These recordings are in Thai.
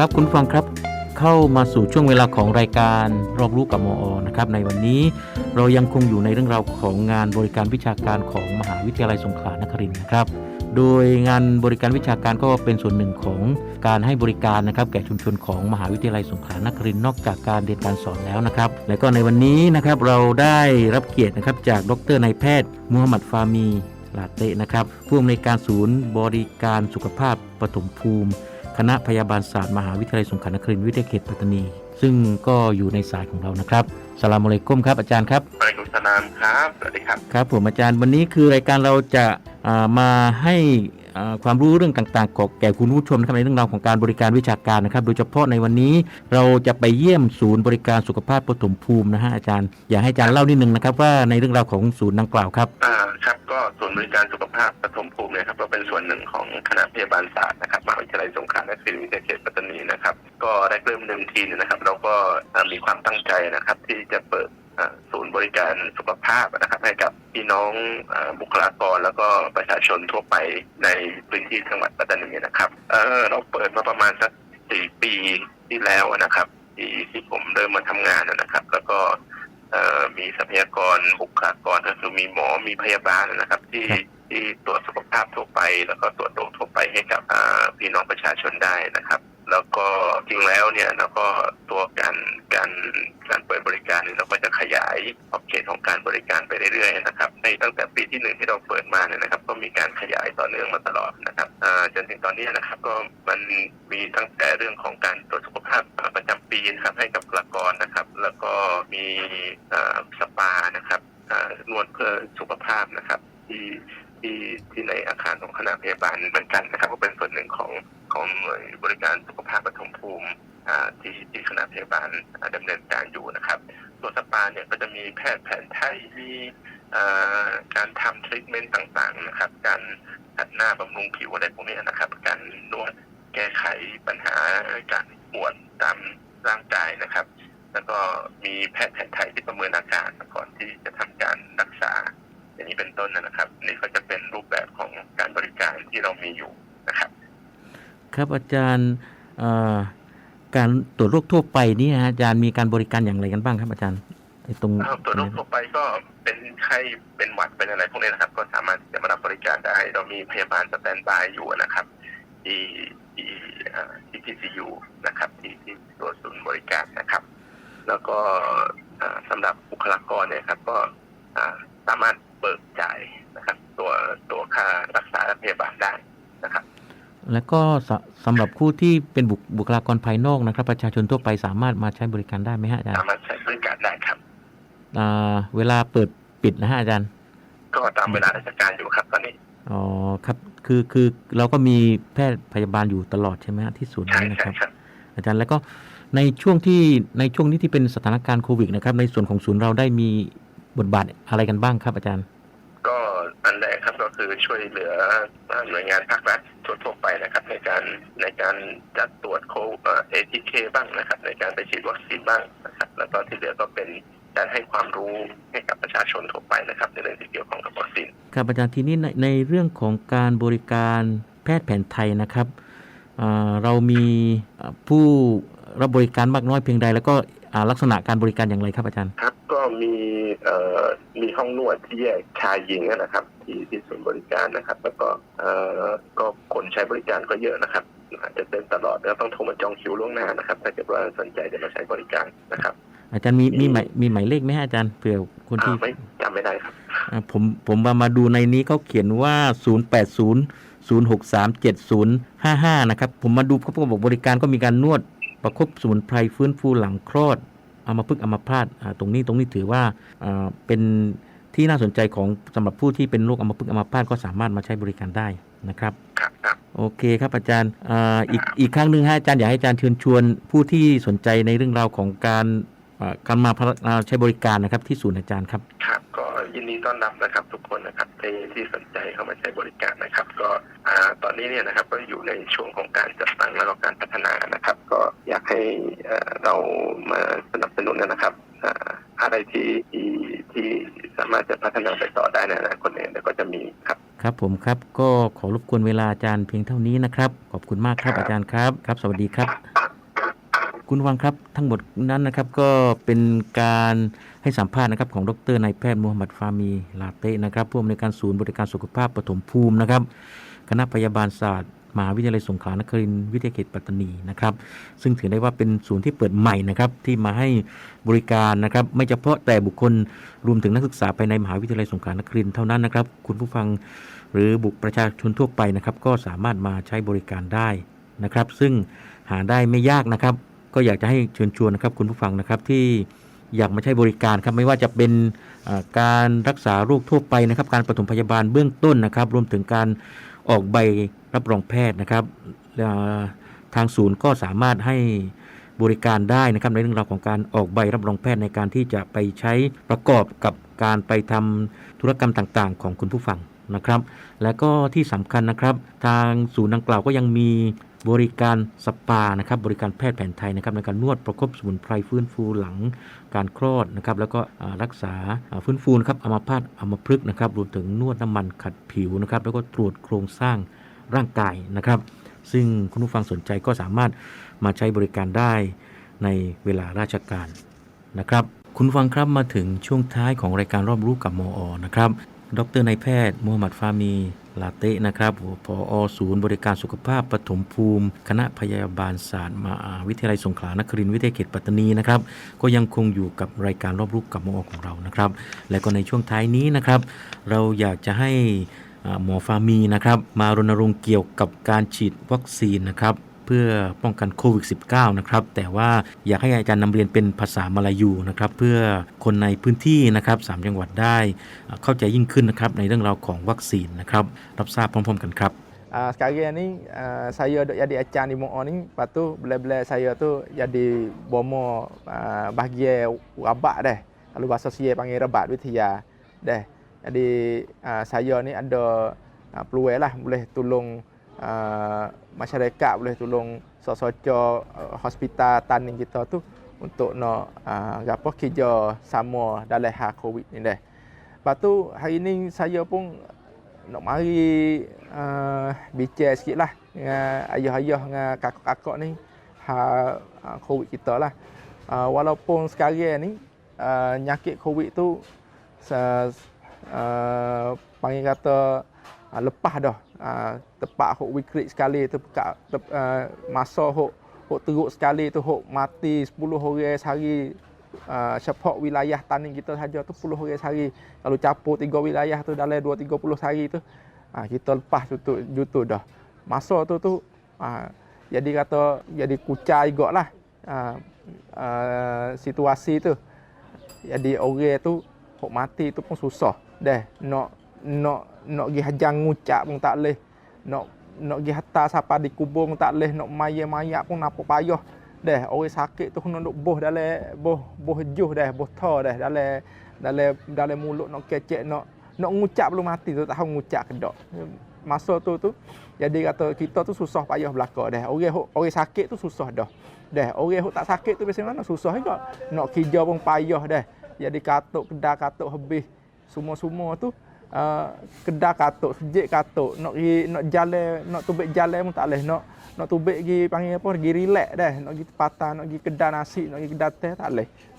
ครับคุณฟังครับเข้ามาสู่ช่วงเวลาของรายการรอบรู้กับมออนะครับในวันนี้เรายังคงอยู่ในเรื่องราวของงานบริการวิชาการของมหาวิทยาลัยสงขลานครินทร์นะครับ โดยงานบริการวิชาการก็เป็นส่วนหนึ่งของการให้บริการนะครับ แก่ชุมชนของมหาวิทยาลัยสงขลานครินทร์นอกจากการเรียนการสอนแล้วนะครับ และก็ในวันนี้นะครับเราได้รับเกียรตินะครับจากดรนายแพทย์มูฮัมหมัดฟามีลาเตะนะครับผู้อำนวยการศูนย์บริการสุขภาพปฐมภูมิ คณะพยาบาลศาสตร์มหาวิทยาลัยสงขลานครินทร์วิทยาเขตปัตตานี ซึ่งก็อยู่ในสายของเรานะครับสลามอะลัยกุมครับอาจารย์ครับวะอะลัยกุมสลามครับสวัสดีครับครับผมอาจารย์วันนี้คือรายการเราจะอ่ามาให้อ่า ความรู้เรื่องต่างๆกับแก่คุณผู้ชมนะครับในเรื่องราวของการบริการวิชาการนะครับ โดยเฉพาะในวันนี้เราจะไปเยี่ยมศูนย์บริการสุขภาพปฐมภูมินะฮะอาจารย์ อยากให้อาจารย์เล่านิดนึงนะครับว่าในเรื่องราวของศูนย์ดังกล่าวครับอ่าครับก็ส่วนย์บริการสุขภาพปฐมภูมิเนี่ยครับก็เป็นส่วนหนึ่งของคณะพยาบาลศาสตร์นะครับมหาวิทยาลัยสงขลานครินทร์วิทยาเขตปัตตานีนะครับ ก็ได้เริ่มเดิมทีนนะครับ เราก็มีความตั้งใจนะครับ ที่จะเปิด ศูนย์บริการสุขภาพนะครับ ให้กับพี่น้องอ่าบุคลากรแล้วก็ประชาชนทั่วไปในพื้นที่จังหวัดปัตตานีนะครับเออเราเปิดมาประมาณสักสี่ปีที่แล้วนะครับที่ที่ผมเริ่มมาทำงานนะครับ แล้วก็เอ่อมีทรัพยากรบุคลากรก็คือมีหมอมีพยาบาลนะครับ ที่ครับที่ตรวจสุขภาพทั่วไป แล้วก็ตรวจโรคทั่วไปให้กับอ่าพี่น้องประชาชนได้นะครับ แล้วก็จริงแล้วเนี่ยแล้วก็ตัวการการการเปิดบริการเนี่ยเราก็จะขยายขอบเขตของการบริการไปเรื่อยๆนะครับในตั้งแต่ปีที่หนึ่งที่เราเปิดมาเนี่ยนะครับ ก็มีการขยายต่อเนื่องมาตลอดนะครับจนถึงตอนนี้นะครับก็มันมีตั้งแต่เรื่องของการตรวจสุขภาพประจำปีนะครับให้กับบุคลากรนะครับ แล้วก็มีสปานะครับนวดเพื่อสุขภาพนะครับที่ ที่ที่ในอาคารของคณะพยาบาลเหมือนกันนะครับก็เป็นส่วนหนึ่งของของหน่วยบริการสุขภาพปฐมภูมิที่ที่คณะพยาบาลอ่าดำเนินการอยู่นะครับตัวสปาเนี่ยก็จะมีแพทย์แผนไทยมีการทำทรีทเมนต์ต่างๆนะครับ การขัดหน้าบำรุงผิวอะไรพวกนี้นะครับ การนวดแก้ไขปัญหาการปวดตามร่างกายนะครับ แล้วก็มีแพทย์แผนไทยที่ประเมินอาการก่อนที่จะทำการรักษา อย่างนี้เป็นต้นนะครับ นี่ก็จะเป็นรูปแบบของการบริการที่เรามีอยู่นะครับ ครับอาจารย์เอ่อการตรวจโรคทั่วไปนี่นะฮะอาจารย์มีการบริการอย่างไรกันบ้างครับอาจารย์ไอ้ตรงอ้าวตัวจโรคทั่วไปก็เป็นไข้เป็นหวัดเป็นอะไรพวกนี้นะครับ ก็สามารถที่จะมารับบริการได้เรามีพยาบาลสแตนบายอยู่นะครับที่ที่เอ่อที่ทีซียูนะครับที่ที่ตัวศูนย์บริการนะครับ แล้วก็เอ่อสำหรับบุคลากรเนี่ยครับ ก็อ่าสามารถเบิกจ่ายนะครับ ตัวตัวค่ารักษา พยาบาลได้นะครับ แล้วก็สสำหรับผู้ที่เป็นบุคบุคลากรภายนอกนะครับ ประชาชนทั่วไปสามารถมาใช้บริการได้ไหมฮะอาจารย์สามารถใช้บริการได้ครับอ่าเวลาเปิดปิดนะฮะอาจารย์ ก็ตามเวลาราชการอยู่ครับตอนนี้อ๋อครับคือคือเราก็มีแพทย์พยาบาลอยู่ตลอดใช่ไหมฮะที่ศูนย์ใช่นี้นะคใช่รับครับ อาจารย์แล้วก็ในช่วงที่ในช่วงนี้ที่เป็นสถานการณ์โควิดนะครับ ในส่วนของศูนย์เราได้มีบทบาทอะไรกันบ้างครับอาจารย์ก็อันแรก ครับก็คือช่วยเหลือหน่วยงานภาครัฐทั่วๆไปนะครับ ในการในการจัดตรวจโคเอทีเคบ้างนะครับ ในการไปฉีดวัคซีนบ้างนะครับ แล้วก็ที่เหลือก็เป็นการให้ความรู้ให้กับประชาชนทั่วไปนะครับในเรื่องที่เกี่ยวข้องกับวัคซีนครับอาจารย์ทีนี้ในในเรื่องของการบริการแพทย์แผนไทยนะครับอ่าเรามีอ่าผู้รับบริการมากน้อยเพียงใด แล้วก็อ่าลักษณะการบริการอย่างไรครับอาจารย์ครับ ก็มีเอ่อ มีห้องนวดที่แยกชายหญิงนะครับ ที่ที่ศูนย์บริการนะครับ แล้วก็เอ่อก็คนใช้บริการก็เยอะนะครับอาจจะเต็มตลอดแล้วต้องโทรมาจองคิวล่วงหน้านะครับ ถ้าเกิดว่าสนใจจะมาใช้บริการนะครับ อาจารย์มีมีหมายมีหมายเลขไหมฮะอาจารย์เผื่อคนที่อ่าไม่จำไม่ได้ครับอ่าผมผมมามาดูในนี้เขาเขียนว่า 080 063 7055 นะครับ ผมมาดูเขาบอกบริการก็มีการนวดประคบสมุนไพรฟื้นฟูหลังคลอด อามาพึกษ์อามาพาตอ่าตรงนี้ตรงนี้ถือว่าอ่าเป็นที่น่าสนใจของสำหรับผู้ที่เป็นโรคอัมพฤกษ์อัมพาตก็สามารถมาใช้บริการได้นะครับครับครับโอเคครับอาจารย์อ่าอีกอีกครั้งหนึ่งฮะอาจารย์อยากให้อาจารย์เชิญชวนผู้ที่สนใจในเรื่องราวของการอ่าการมาพระอ่าใช้บริการนะครับที่ศูนย์อาจารย์ครับครับก็ ยินดีต้อนรับนะครับทุกคนนะครับที่ที่สนใจเข้ามาใช้บริการนะครับ ก็อ่าตอนนี้เนี่ยนะครับก็อยู่ในช่วงของการจัดตั้งแล้วก็การพัฒนานะครับ ก็อยากให้เอ่อเรามาสนับสนุนนะครับอ่าอะไรที่ที่ที่สามารถจะพัฒนาไปต่อได้ในอนาคตเนี่ยเดี๋ยวก็จะมีครับครับผมครับก็ขอรบกวนเวลาอาจารย์เพียงเท่านี้นะครับ ขอบคุณมากครับครับอาจารย์ครับครับ สวัสดีครับครับคุณผู้ฟังครับทั้งหมดนั้นนะครับก็เป็นการ ให้สัมภาษณ์นะครับของดรนายแพทย์มูฮัมหมัดฟามีลาเต้นะครับผู้อำนวยการศูนย์บริการสุขภาพปฐมภูมินะครับ คณะพยาบาลศาสตร์มหาวิทยาลัยสงขลานครินทร์วิทยาเขตปัตตานีนะครับ ซึ่งถือได้ว่าเป็นศูนย์ที่เปิดใหม่นะครับที่มาให้บริการนะครับ ไม่เฉพาะแต่บุคคลรวมถึงนักศึกษาภายในมหาวิทยาลัยสงขลานครินทร์เท่านั้นนะครับ คุณผู้ฟังหรือบุคประชาชนทั่วไปนะครับ ก็สามารถมาใช้บริการได้นะครับ ซึ่งหาได้ไม่ยากนะครับ ก็อยากจะให้เชิญชวนนะครับคุณผู้ฟังนะครับที่ อยากมาใช้บริการครับไม่ว่าจะเป็นการรักษาโรคทั่วไปนะครับ การปฐมพยาบาลเบื้องต้นนะครับ รวมถึงการออกใบรับรองแพทย์นะครับทางศูนย์ก็สามารถให้บริการได้นะครับในเรื่องราวของการออกใบรับรองแพทย์ในการที่จะไปใช้ประกอบกับการไปทำธุรกรรมต่างๆ ของคุณผู้ฟังนะครับ และก็ที่สำคัญนะครับ ทางศูนย์ดังกล่าวก็ยังมี บริการสปานะครับบริการแพทย์แผนไทยนะครับในการนวดประคบสมุนไพรฟื้นฟูหลังการคลอดนะครับแล้วก็รักษาฟื้นฟูนะครับอัมพาตอัมพฤกษ์นะครับรวมถึงนวดน้ำมันขัดผิวนะครับแล้วก็ตรวจโครงสร้างร่างกายนะครับ ซึ่งคุณผู้ฟังสนใจก็สามารถมาใช้บริการได้ในเวลาราชการนะครับ คุณฟังครับมาถึงช่วงท้ายของรายการรอบรู้กับมออนะครับ ดรนายแพทย์มูฮัมหมัดฟามีลาเต้นะครับผอศูนย์บริการสุขภาพปฐมภูมิ คณะพยาบาลศาสตร์มหาวิทยาลัยสงขลานครินทร์วิทยาเขตปัตตานีนะครับ ก็ยังคงอยู่กับรายการรอบรู้กับมอของเรานะครับ และก็ในช่วงท้ายนี้นะครับ เราอยากจะให้อาหมอฟามีนะครับ มารณรงค์เกี่ยวกับการฉีดวัคซีนนะครับ เพื่อป้องกันโควิด -19 นะครับ แต่ว่าอยากให้อาจารย์นำเรียนเป็นภาษามาลายูนะครับเพื่อคนในพื้นที่นะครับสามจังหวัดได้เข้าใจยิ่งขึ้นนะครับในเรื่องราวของวัคซีนนะครับรับทราบพร้อม ๆ กันครับ Uh, sekarang ni uh, saya duk jadi acar di MOA ni lepas tu bila-bila saya tu jadi bomo uh, bahagian rabat dah kalau bahasa saya panggil rabat witia dah jadi uh, saya ni ada uh, peluang lah boleh tolong uh, masyarakat boleh tolong sok-sok uh, hospital taning kita tu untuk nak uh, apa kerja sama dalam hal covid ni dah Lepas tu hari ni saya pun nak mari uh, bicara sikit lah dengan ayah-ayah dengan kakak-kakak ni hal uh, COVID kita lah. Uh, walaupun sekarang ni uh, nyakit COVID tu se, uh, panggil kata uh, lepas dah. Uh, tepat hok wikrik sekali tu pekak tep, uh, masa hok hok teruk sekali tu hok mati 10 orang sehari. Uh, sepak wilayah taning kita saja tu 10 orang sehari. Kalau capur tiga wilayah tu dalam 2 30 sehari tu uh, kita lepas tutup jutu dah. Masa tu tu uh, jadi kata jadi kucar juga lah uh, uh, situasi tu. Jadi orang tu hok mati tu pun susah. Dah nak nak nak pergi hajang ngucap pun tak leh. Nak nak pergi hantar siapa di kubur pun tak leh. Nak mayat-mayat pun nampak payah dah orang sakit tu duk boh dalam boh boh juh dah boh tha dah dalam dalam dalam mulut nak kecek nak nak ngucap belum mati tu tak tahu ngucap ke tak masa tu tu jadi kata kita tu susah payah belaka dah orang orang sakit tu susah dah. Dah orang tak sakit tu biasa mana? Susah juga. Nak kerja pun payah dah jadi katuk kedai katuk habis. Semua-semua tu uh, kedai katuk sejik katuk. Nak pergi nak jalan nak tubik jalan pun tak boleh nak nak tubik pergi panggil apa pergi relax dah nak pergi tempatan nak pergi kedai nasi nak pergi kedai teh tak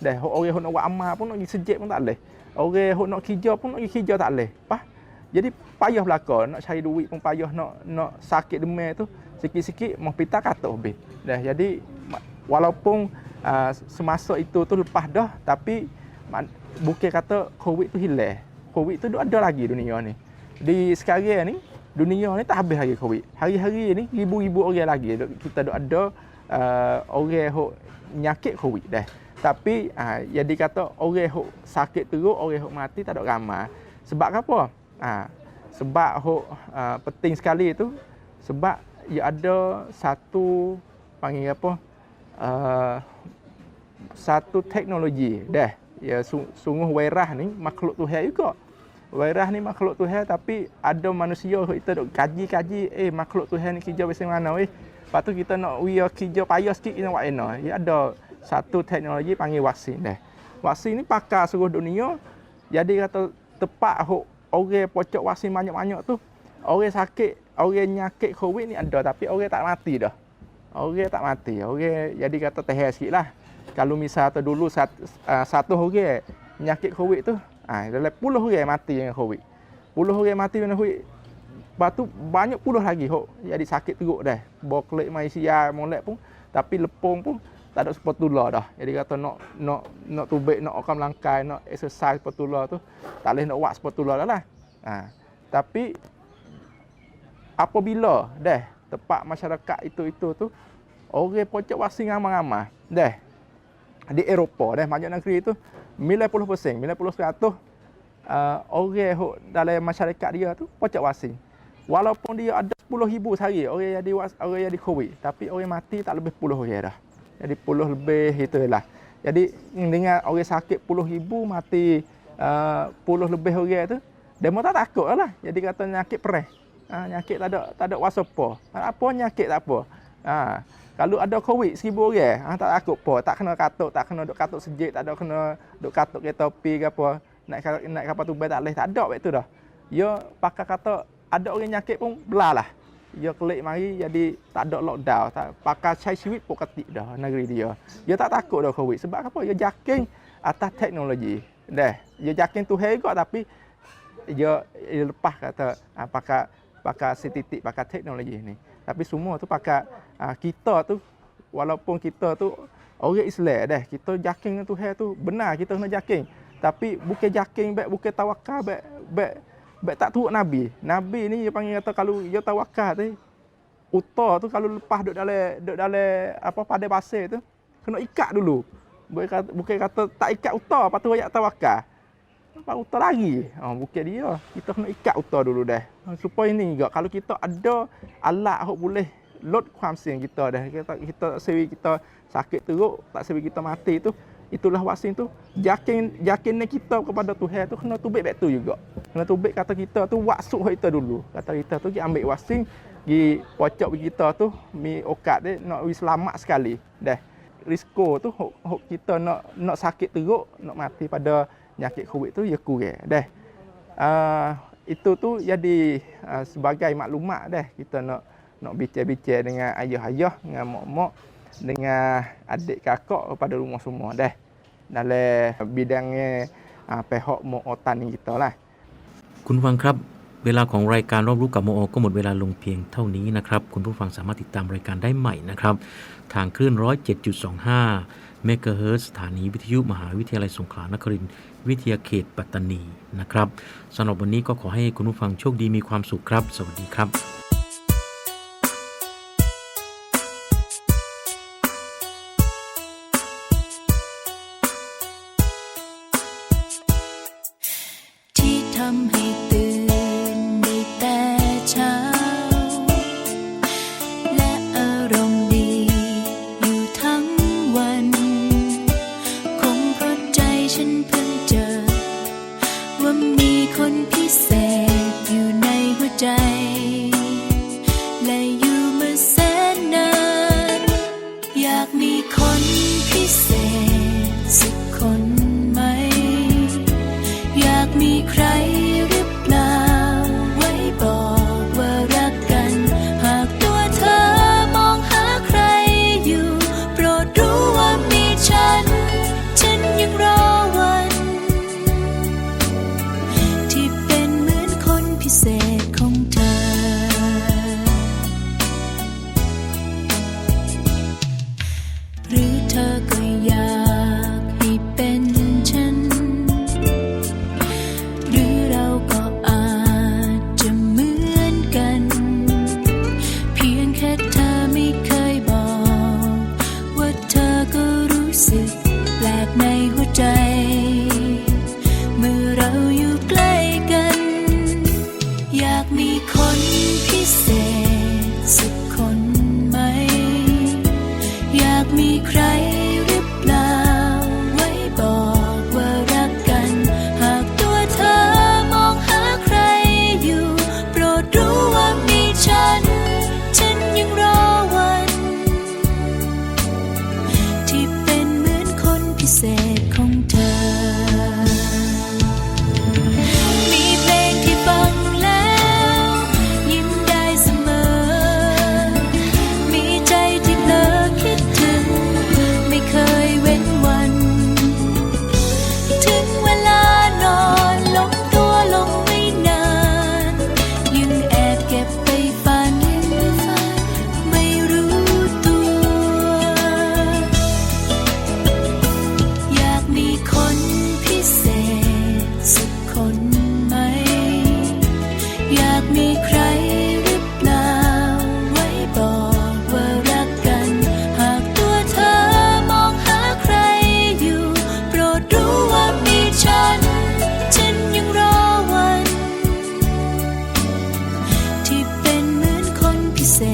dah hok orang nak buat amal pun nak pergi sejik pun tak boleh orang nak kerja pun nak pergi kerja tak boleh Pah? jadi payah belaka. Nak cari duit pun payah. Nak nak sakit demam tu sikit-sikit mau pita katuk habis. Dah jadi walaupun uh, semasa itu tu lepas dah tapi bukan kata covid tu hilang covid tu ada lagi dunia ni. Di sekarang ni dunia ni tak habis lagi covid. Hari-hari ni ribu-ribu orang lagi kita ada uh, orang hok nyakit covid dah. Tapi uh, jadi kata orang hok sakit teruk orang hok mati tak ada ramai. Sebab apa? Uh, sebab hok uh, penting sekali tu sebab ia ada satu panggil apa uh, satu teknologi dah ya su- sungguh wairah ni makhluk Tuhan juga. Wairah ni makhluk Tuhan tapi ada manusia kita duk kaji-kaji eh makhluk Tuhan ni kerja macam mana weh? Lepas tu kita nak we kerja payah sikit kita buat enak. Ya ada satu teknologi panggil vaksin dah. Vaksin ni pakar seluruh dunia. Jadi kata tepat hok orang pocok vaksin banyak-banyak tu orang sakit orang nyakit covid ni ada tapi orang tak mati dah. Okey tak mati. Okey jadi kata teh sikit lah. Kalau misal tu dulu sat, uh, satu orang penyakit COVID tu, ah dalam puluh orang mati dengan COVID. Puluh orang mati dengan COVID. Lepas tu banyak puluh lagi hok jadi sakit teruk dah. Bawa kelik Malaysia molek pun tapi lepung pun tak ada sepatula dah. Jadi kata nak nak nak tubik nak okam langkai, nak exercise sepatula tu tak boleh nak buat sepatula dah lah. Ha. Tapi apabila dah tempat masyarakat itu-itu tu orang pocok wasing ramai-ramai dah di Eropah dah banyak negeri tu 90% 90% uh, orang hok dalam masyarakat dia tu pocok wasing walaupun dia ada 10,000 sehari orang yang di orang yang di covid tapi orang mati tak lebih 10 orang dah. Jadi puluh lebih itulah jadi dengan orang sakit puluh ribu mati uh, puluh lebih orang tu demo tak takut lah. Jadi kata nyakit perih. Ha, nyakit tak ada tak ada wasopo apa nyakit tak apa? Ha, kalau ada covid seribu orang ha, tak takut apa tak kena katuk tak kena duk katuk sejik tak ada kena duk katuk kereta api ke apa. Naik naik kapal tu tak boleh tak ada begitu dah. Ya pakai kata ada orang nyakit pun belalah dia kelik mari jadi tak ada lockdown. Tak pakai cai siwit pun ketik dah negeri dia. Dia tak takut dah covid. Sebab apa? Dia jaking atas teknologi. Dah dia jaking tu hegak tapi dia, lepas kata pakai pakai setitik pakai teknologi ni. Tapi semua tu pakai ha, kita tu walaupun kita tu orang Islam dah kita jaking tu hai tu benar kita kena jaking tapi bukan jaking baik bukan tawakal baik baik baik tak turut nabi nabi ni dia panggil kata kalau dia tawakal tu uta tu kalau lepas duduk dalam duduk dalam apa pada pasir tu kena ikat dulu bukan kata, bukan kata tak ikat uta lepas tu ayat tawakal Pak uta lagi. Ha, bukan dia. Kita kena ikat uta dulu dah. Supaya ni juga kalau kita ada alat hok boleh load kuam sin kita dah. Kita kita sewi kita sakit teruk, tak sewi kita mati tu, itulah vaksin tu. Yakin yakin kita kepada Tuhan tu kena tubik back tu juga. Kena tubik kata kita tu waksuk kita dulu. Kata kita tu pergi ambil vaksin, pergi pocok kita tu mi okat dia nak wi selamat sekali. Dah. Risiko tu hok, hok kita nak nak sakit teruk, nak mati pada penyakit COVID tu ya kurang dah. Uh, itu tu jadi uh, sebagai maklumat dah kita nak nak bincang-bincang dengan ayah-ayah, dengan mak-mak, dengan adik kakak pada rumah semua dah. Dalam bidangnya uh, pihak mak otan kita lah. คุณฟังครับเวลาของรายการรอบรู้กับโมโอก็หมดเวลาลงเพียงเท่านี้นะครับ คุณผู้ฟังสามารถติดตามรายการได้ใหม่นะครับ ทางคลื่น 107.25 เมกะเฮิรตซ์สถานีวิทยุมหาวิทยาลัยสงขลานครินทร์วิทยาเขตปัตตานีนะครับสำหรับวันนี้ก็ขอให้คุณผู้ฟังโชคดีมีความสุขครับ สวัสดีครับ se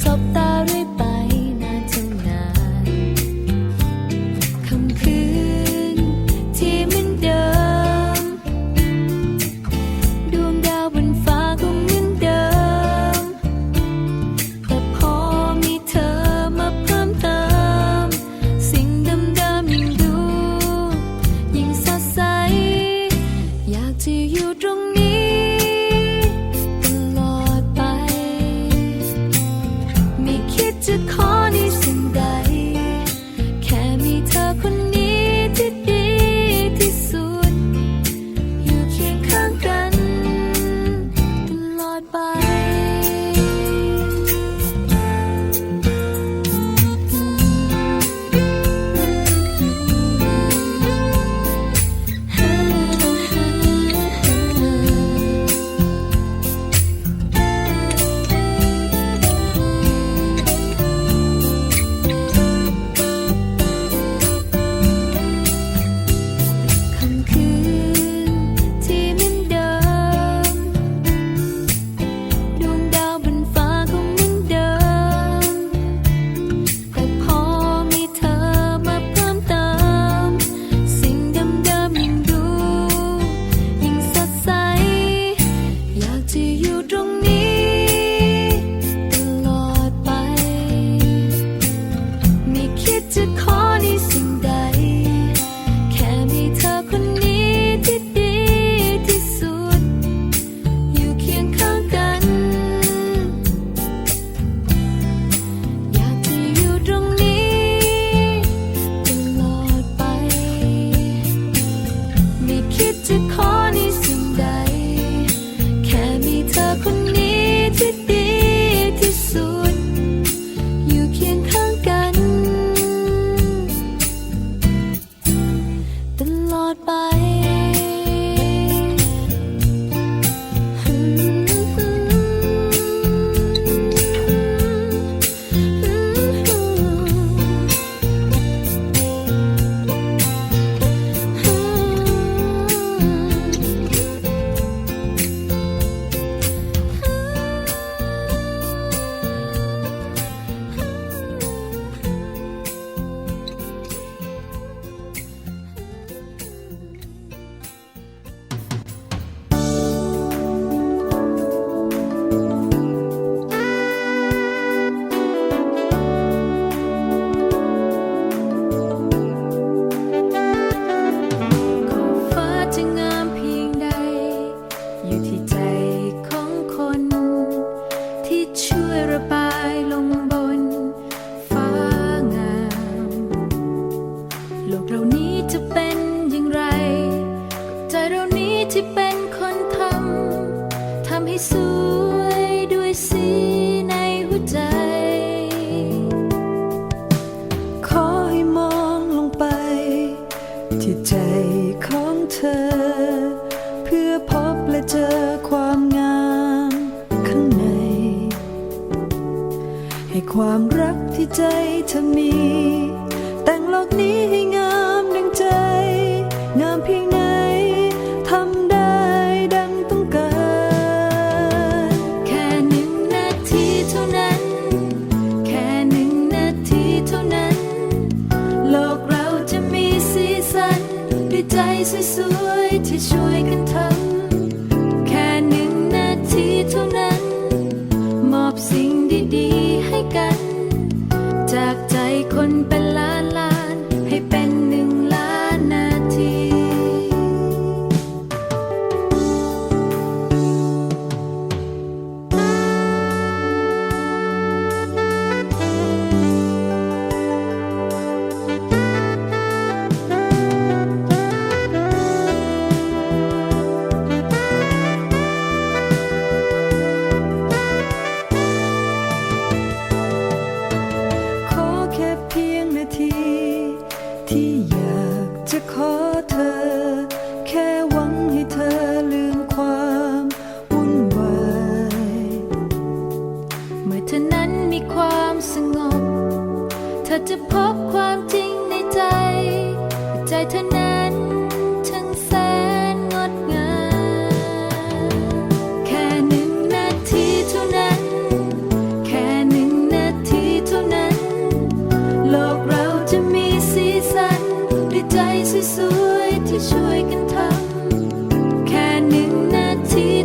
สบตา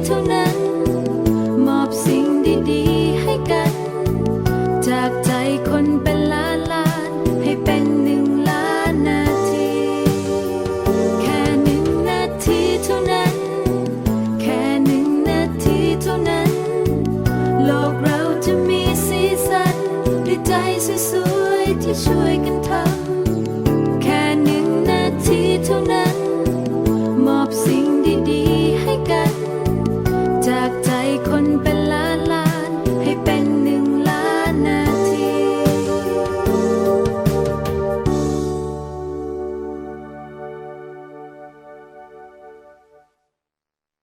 to know.